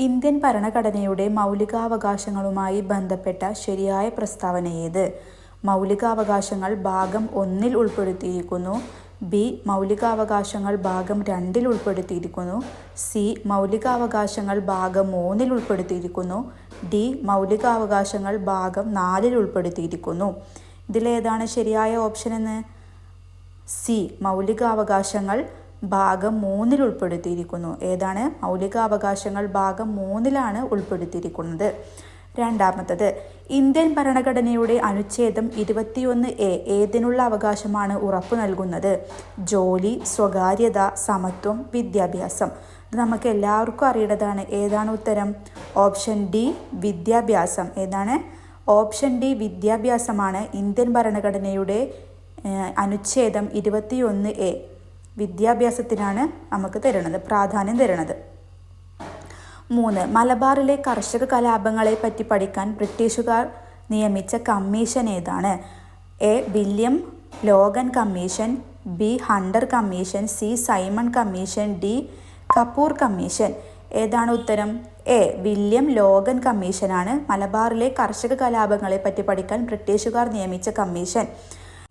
Indian ഭരണഘടനയുടെ മൗലികാവകാശങ്ങളുമായി ബന്ധപ്പെട്ട ശരിയായ പ്രസ്താവന ഏത് മൗലികാവകാശങ്ങൾ ഭാഗം ഒന്നിൽ ഉൾപ്പെടുത്തിയിരിക്കുന്നു. ബി. മൗലികാവകാശങ്ങൾ ഭാഗം രണ്ടിൽ ഉൾപ്പെടുത്തിയിരിക്കുന്നു. സി. മൗലികാവകാശങ്ങൾ ഭാഗം മൂന്നിൽ ഉൾപ്പെടുത്തിയിരിക്കുന്നു. ഡി. മൗലികാവകാശങ്ങൾ ഭാഗം നാലിൽ ഉൾപ്പെടുത്തിയിരിക്കുന്നു. ഇതിലേതാണ് ശരിയായ ഓപ്ഷൻ എന്ന് സി. മൗലികാവകാശങ്ങൾ ഭാഗം മൂന്നിൽ ഉൾപ്പെടുത്തിയിരിക്കുന്നു. ഏതാണ്? മൗലികാവകാശങ്ങൾ ഭാഗം മൂന്നിലാണ് ഉൾപ്പെടുത്തിയിരിക്കുന്നത്. രണ്ടാമത്തത് ഇന്ത്യൻ ഭരണഘടനയുടെ അനുച്ഛേദം ഇരുപത്തിയൊന്ന് എ ഏതിനുള്ള അവകാശമാണ് ഉറപ്പു നൽകുന്നത്? ജോലി സ്വകാര്യത സമത്വം വിദ്യാഭ്യാസം. ഇത് നമുക്ക് എല്ലാവർക്കും അറിയേണ്ടതാണ്. ഏതാണ് ഉത്തരം? ഓപ്ഷൻ ഡി വിദ്യാഭ്യാസം. ഏതാണ്? ഓപ്ഷൻ ഡി വിദ്യാഭ്യാസമാണ് ഇന്ത്യൻ ഭരണഘടനയുടെ അനുച്ഛേദം ഇരുപത്തിയൊന്ന് എ. വിദ്യാഭ്യാസത്തിനാണ് നമുക്ക് തരുന്നത് പ്രാധാന്യം തരുന്നത്. മൂന്ന് മലബാറിലെ കർഷക കലാപങ്ങളെ പറ്റി പഠിക്കാൻ ബ്രിട്ടീഷുകാർ നിയമിച്ച കമ്മീഷൻ ഏതാണ്? A William Logan commission B Hunter commission C Simon commission D Kapoor commission. ഏതാണ് ഉത്തരം? എ വില്യം ലോഗൻ കമ്മീഷനാണ് മലബാറിലെ കർഷക കലാപങ്ങളെ പറ്റി പഠിക്കാൻ ബ്രിട്ടീഷുകാർ നിയമിച്ച കമ്മീഷൻ.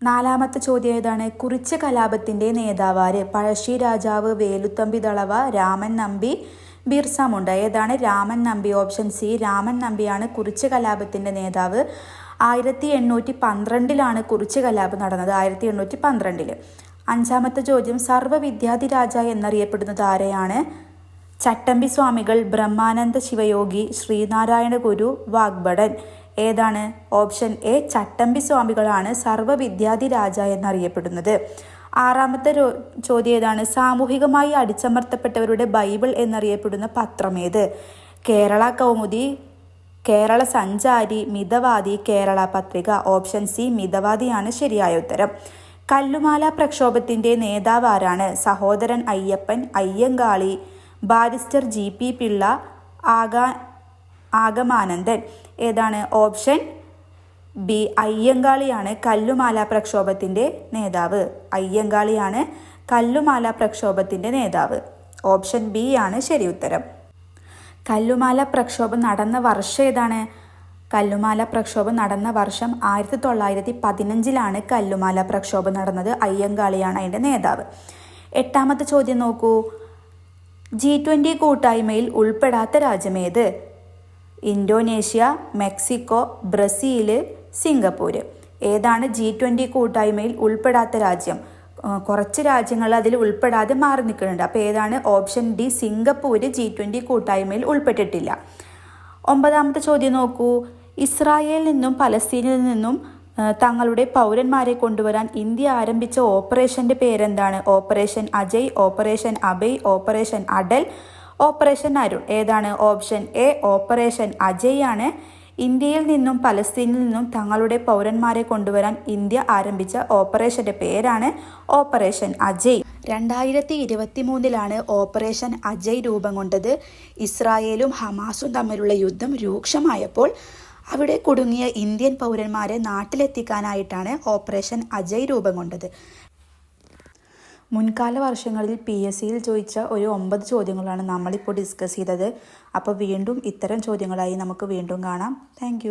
നാലാമത്തെ ചോദ്യം ഏതാണ് കുറിച്ച കലാപത്തിന്റെ നേതാവാര് പഴശ്ശി രാജാവ് വേലുത്തമ്പി ദളവ രാമൻ നമ്പി ബിർസ മുണ്ട ഏതാണ്? Raman Nambi option C. Raman നമ്പിയാണ് കുറിച്ച കലാപത്തിന്റെ നേതാവ്. ആയിരത്തി എണ്ണൂറ്റി പന്ത്രണ്ടിലാണ് കുറിച്ച കലാപം നടന്നത്. ആയിരത്തി എണ്ണൂറ്റി പന്ത്രണ്ടിൽ അഞ്ചാമത്തെ ചോദ്യം സർവ വിദ്യാധിരാജ എന്നറിയപ്പെടുന്നത് ആരെയാണ്? ചട്ടമ്പി സ്വാമികൾ ബ്രഹ്മാനന്ദ ശിവയോഗി ശ്രീനാരായണ ഗുരു വാഗ്ഭടൻ. ഏതാണ്? ഓപ്ഷൻ എ ചട്ടമ്പി സ്വാമികളാണ് സർവ വിദ്യാധിരാജ എന്നറിയപ്പെടുന്നത്. ആറാമത്തെ ചോദ്യം ഏതാണ്? സാമൂഹികമായി അടിച്ചമർത്തപ്പെട്ടവരുടെ ബൈബിൾ എന്നറിയപ്പെടുന്ന പത്രമേത് കേരള കൗമുദി കേരള സഞ്ചാരി മിതവാദി കേരള പത്രിക. ഓപ്ഷൻ സി മിതവാദിയാണ് ശരിയായ ഉത്തരം. കല്ലുമാല പ്രക്ഷോഭത്തിന്റെ നേതാവ് ആരാണ്? Sahodaran Ayyappan Ayyankali barrister G P Pillai ആകാ Agamanandan. ഏതാണ്? ഓപ്ഷൻ ബി അയ്യങ്കാളിയാണ് കല്ലുമാല പ്രക്ഷോഭത്തിന്റെ നേതാവ്. അയ്യങ്കാളിയാണ് കല്ലുമാല പ്രക്ഷോഭത്തിന്റെ നേതാവ്. ഓപ്ഷൻ ബി ആണ് ശരി ഉത്തരം. കല്ലുമാല പ്രക്ഷോഭം നടന്ന വർഷം ഏതാണ്? കല്ലുമാല പ്രക്ഷോഭം നടന്ന വർഷം ആയിരത്തി തൊള്ളായിരത്തി പതിനഞ്ചിലാണ് കല്ലുമാല പ്രക്ഷോഭം നടന്നത്. അയ്യങ്കാളിയാണ് അതിന്റെ നേതാവ്. എട്ടാമത്തെ ചോദ്യം നോക്കൂ. ജി ട്വന്റി കൂട്ടായ്മയിൽ ഉൾപ്പെടാത്ത രാജ്യമേത്? ഇന്തോനേഷ്യ മെക്സിക്കോ ബ്രസീൽ സിംഗപ്പൂർ ഏതാണ് ജി ട്വന്റി കൂട്ടായ്മയിൽ ഉൾപ്പെടാത്ത രാജ്യം? കുറച്ച് രാജ്യങ്ങൾ അതിൽ ഉൾപ്പെടാതെ മാറി നിൽക്കുന്നുണ്ട്. അപ്പോൾ ഏതാണ് option D Singapore G twenty കൂട്ടായ്മയിൽ ഉൾപ്പെട്ടിട്ടില്ല. ഒമ്പതാമത്തെ ചോദ്യം നോക്കൂ. ഇസ്രായേലിൽ നിന്നും പലസ്തീനിൽ നിന്നും തങ്ങളുടെ പൗരന്മാരെ കൊണ്ടുവരാൻ ഇന്ത്യ ആരംഭിച്ച ഓപ്പറേഷന്റെ പേരെന്താണ്? Operation Ajay operation Abhay operation Atal operation Arun. ഏതാണ് ഓപ്ഷൻ? എ ഓപ്പറേഷൻ അജയ് ആണ്. ഇന്ത്യയിൽ നിന്നും പലസ്തീനിൽ നിന്നും തങ്ങളുടെ പൗരന്മാരെ കൊണ്ടുവരാൻ ഇന്ത്യ ആരംഭിച്ച ഓപ്പറേഷന്റെ പേരാണ് ഓപ്പറേഷൻ അജയ്. രണ്ടായിരത്തി ഇരുപത്തി മൂന്നിലാണ് ഓപ്പറേഷൻ അജയ് രൂപം കൊണ്ടത്. ഇസ്രായേലും ഹമാസും തമ്മിലുള്ള യുദ്ധം രൂക്ഷമായപ്പോൾ അവിടെ കുടുങ്ങിയ ഇന്ത്യൻ പൗരന്മാരെ നാട്ടിലെത്തിക്കാനായിട്ടാണ് ഓപ്പറേഷൻ അജയ് രൂപം കൊണ്ടത്. മുൻകാല വർഷങ്ങളിൽ പി എസ് സിയിൽ ചോദിച്ച ഒരു ഒമ്പത് ചോദ്യങ്ങളാണ് നമ്മളിപ്പോൾ ഡിസ്കസ് ചെയ്തത്. അപ്പോൾ വീണ്ടും ഇത്തരം ചോദ്യങ്ങളായി നമുക്ക് വീണ്ടും കാണാം. താങ്ക്